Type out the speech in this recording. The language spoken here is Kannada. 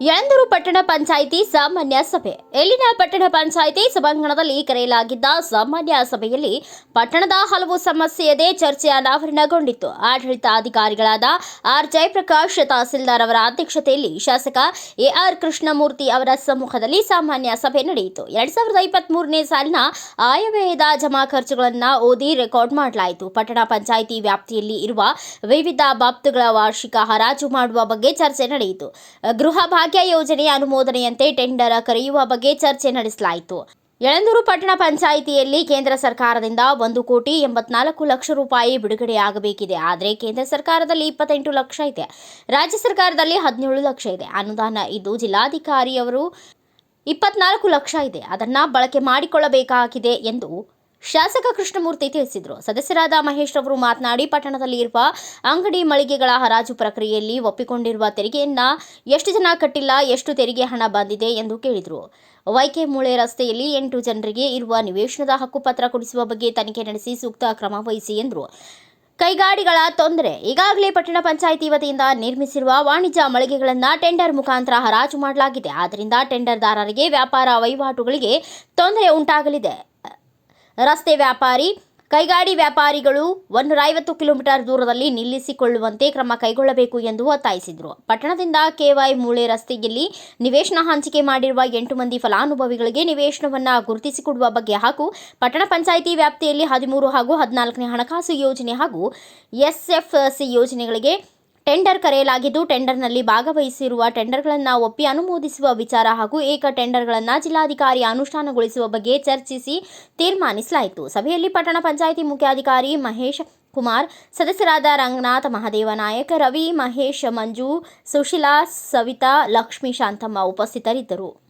ಯಳಂದೂರು ಪಟ್ಟಣ ಪಂಚಾಯಿತಿ ಸಾಮಾನ್ಯ ಸಭೆ. ಇಲ್ಲಿನ ಪಟ್ಟಣ ಪಂಚಾಯಿತಿ ಸಭಾಂಗಣದಲ್ಲಿ ಕರೆಯಲಾಗಿದ್ದ ಸಾಮಾನ್ಯ ಸಭೆಯಲ್ಲಿ ಪಟ್ಟಣದ ಹಲವು ಸಮಸ್ಯೆಯದೇ ಚರ್ಚೆ ಅನಾವರಣಗೊಂಡಿತ್ತು ಆಡಳಿತಾಧಿಕಾರಿಗಳಾದ ಆರ್ ಜಯಪ್ರಕಾಶ್, ತಹಸೀಲ್ದಾರ್ ಅವರ ಅಧ್ಯಕ್ಷತೆಯಲ್ಲಿ ಶಾಸಕ ಎಆರ್ ಕೃಷ್ಣಮೂರ್ತಿ ಅವರ ಸಮ್ಮುಖದಲ್ಲಿ ಸಾಮಾನ್ಯ ಸಭೆ ನಡೆಯಿತು. ಎರಡ್ ಸಾವಿರದ ಇಪ್ಪತ್ತ್ ಮೂರನೇ ಸಾಲಿನ ಆಯವ್ಯಯದ ಜಮಾ ಖರ್ಚುಗಳನ್ನು ಓದಿ ರೆಕಾರ್ಡ್ ಮಾಡಲಾಯಿತು. ಪಟ್ಟಣ ಪಂಚಾಯಿತಿ ವ್ಯಾಪ್ತಿಯಲ್ಲಿ ಇರುವ ವಿವಿಧ ಬಾಬ್ತುಗಳ ವಾರ್ಷಿಕ ಹರಾಜು ಮಾಡುವ ಬಗ್ಗೆ ಚರ್ಚೆ ನಡೆಯಿತು. ಗೃಹ ಯೋಜನೆಯ ಅನುಮೋದನೆಯಂತೆ ಟೆಂಡರ್ ಕರೆಯುವ ಬಗ್ಗೆ ಚರ್ಚೆ ನಡೆಸಲಾಯಿತು. ಯಳಂದೂರು ಪಟ್ಟಣ ಪಂಚಾಯಿತಿಯಲ್ಲಿ ಕೇಂದ್ರ ಸರ್ಕಾರದಿಂದ ಒಂದು ಕೋಟಿ ಎಂಬತ್ನಾಲ್ಕು ಲಕ್ಷ ರೂಪಾಯಿ ಬಿಡುಗಡೆಯಾಗಬೇಕಿದೆ. ಆದರೆ ಕೇಂದ್ರ ಸರ್ಕಾರದಲ್ಲಿ ಇಪ್ಪತ್ತೆಂಟು ಲಕ್ಷ ಇದೆ. ರಾಜ್ಯ ಸರ್ಕಾರದಲ್ಲಿ ಹದಿನೇಳು ಲಕ್ಷ ಇದೆ. ಅನುದಾನ ಇದು ಜಿಲ್ಲಾಧಿಕಾರಿಯವರು ಇಪ್ಪತ್ನಾಲ್ಕು ಲಕ್ಷ ಇದೆ. ಅದನ್ನ ಬಳಕೆ ಮಾಡಿಕೊಳ್ಳಬೇಕಾಗಿದೆ ಎಂದು ಶಾಸಕ ಕೃಷ್ಣಮೂರ್ತಿ ತಿಳಿಸಿದರು. ಸದಸ್ಯರಾದ ಮಹೇಶ್ ಅವರು ಮಾತನಾಡಿ ಪಟ್ಟಣದಲ್ಲಿ ಇರುವ ಅಂಗಡಿ ಮಳಿಗೆಗಳ ಹರಾಜು ಪ್ರಕ್ರಿಯೆಯಲ್ಲಿ ಒಪ್ಪಿಕೊಂಡಿರುವ ತೆರಿಗೆಯನ್ನ ಎಷ್ಟು ಜನ ಕಟ್ಟಿಲ್ಲ, ಎಷ್ಟು ತೆರಿಗೆ ಹಣ ಬಂದಿದೆ ಎಂದು ಕೇಳಿದರು. ವೈಕೆ ಮೂಳೆ ರಸ್ತೆಯಲ್ಲಿ ಎಂಟು ಜನರಿಗೆ ಇರುವ ನಿವೇಶನದ ಹಕ್ಕುಪತ್ರ ಕೊಡಿಸುವ ಬಗ್ಗೆ ತನಿಖೆ ನಡೆಸಿ ಸೂಕ್ತ ಕ್ರಮ ವಹಿಸಿ ಎಂದರು. ಕೈಗಾಡಿಗಳ ತೊಂದರೆ, ಈಗಾಗಲೇ ಪಟ್ಟಣ ಪಂಚಾಯಿತಿ ವತಿಯಿಂದ ನಿರ್ಮಿಸಿರುವ ವಾಣಿಜ್ಯ ಮಳಿಗೆಗಳನ್ನು ಟೆಂಡರ್ ಮುಖಾಂತರ ಹರಾಜು ಮಾಡಲಾಗಿದೆ. ಆದ್ದರಿಂದ ಟೆಂಡರ್ದಾರರಿಗೆ ವ್ಯಾಪಾರ ವಹಿವಾಟುಗಳಿಗೆ ತೊಂದರೆ ಉಂಟಾಗಲಿದೆ. ರಸ್ತೆ ವ್ಯಾಪಾರಿ, ಕೈಗಾಡಿ ವ್ಯಾಪಾರಿಗಳು ಒಂದೂರ ಐವತ್ತು ಕಿಲೋಮೀಟರ್ ದೂರದಲ್ಲಿ ನಿಲ್ಲಿಸಿಕೊಳ್ಳುವಂತೆ ಕ್ರಮ ಕೈಗೊಳ್ಳಬೇಕು ಎಂದು ಒತ್ತಾಯಿಸಿದರು. ಪಟ್ಟಣದಿಂದ ಕೆವೈ ಮೂಳೆ ರಸ್ತೆಯಲ್ಲಿ ನಿವೇಶನ ಹಂಚಿಕೆ ಮಾಡಿರುವ ಎಂಟು ಮಂದಿ ಫಲಾನುಭವಿಗಳಿಗೆ ನಿವೇಶನವನ್ನು ಗುರುತಿಸಿಕೊಡುವ ಬಗ್ಗೆ ಹಾಗೂ ಪಟ್ಟಣ ಪಂಚಾಯಿತಿ ವ್ಯಾಪ್ತಿಯಲ್ಲಿ ಹದಿಮೂರು ಹಾಗೂ ಹದಿನಾಲ್ಕನೇ ಹಣಕಾಸು ಯೋಜನೆ ಹಾಗೂ ಎಸ್ಎಫ್ಸಿ ಯೋಜನೆಗಳಿಗೆ ಟೆಂಡರ್ ಕರೆಯಲಾಗಿದ್ದು, ಟೆಂಡರ್ನಲ್ಲಿ ಭಾಗವಹಿಸಿರುವ ಟೆಂಡರ್ಗಳನ್ನು ಒಪ್ಪಿ ಅನುಮೋದಿಸುವ ವಿಚಾರ ಹಾಗೂ ಏಕ ಟೆಂಡರ್ಗಳನ್ನು ಜಿಲ್ಲಾಧಿಕಾರಿ ಅನುಷ್ಠಾನಗೊಳಿಸುವ ಬಗ್ಗೆ ಚರ್ಚಿಸಿ ತೀರ್ಮಾನಿಸಲಾಯಿತು. ಸಭೆಯಲ್ಲಿ ಪಟ್ಟಣ ಪಂಚಾಯಿತಿ ಮುಖ್ಯಾಧಿಕಾರಿ ಮಹೇಶ್ ಕುಮಾರ್, ಸದಸ್ಯರಾದ ರಂಗನಾಥ್ ಮಹಾದೇವ ನಾಯಕ್, ರವಿ ಮಹೇಶ್ ಮಂಜು, ಸುಶೀಲಾ, ಸವಿತಾ, ಲಕ್ಷ್ಮೀ ಶಾಂತಮ್ಮ ಉಪಸ್ಥಿತರಿದ್ದರು.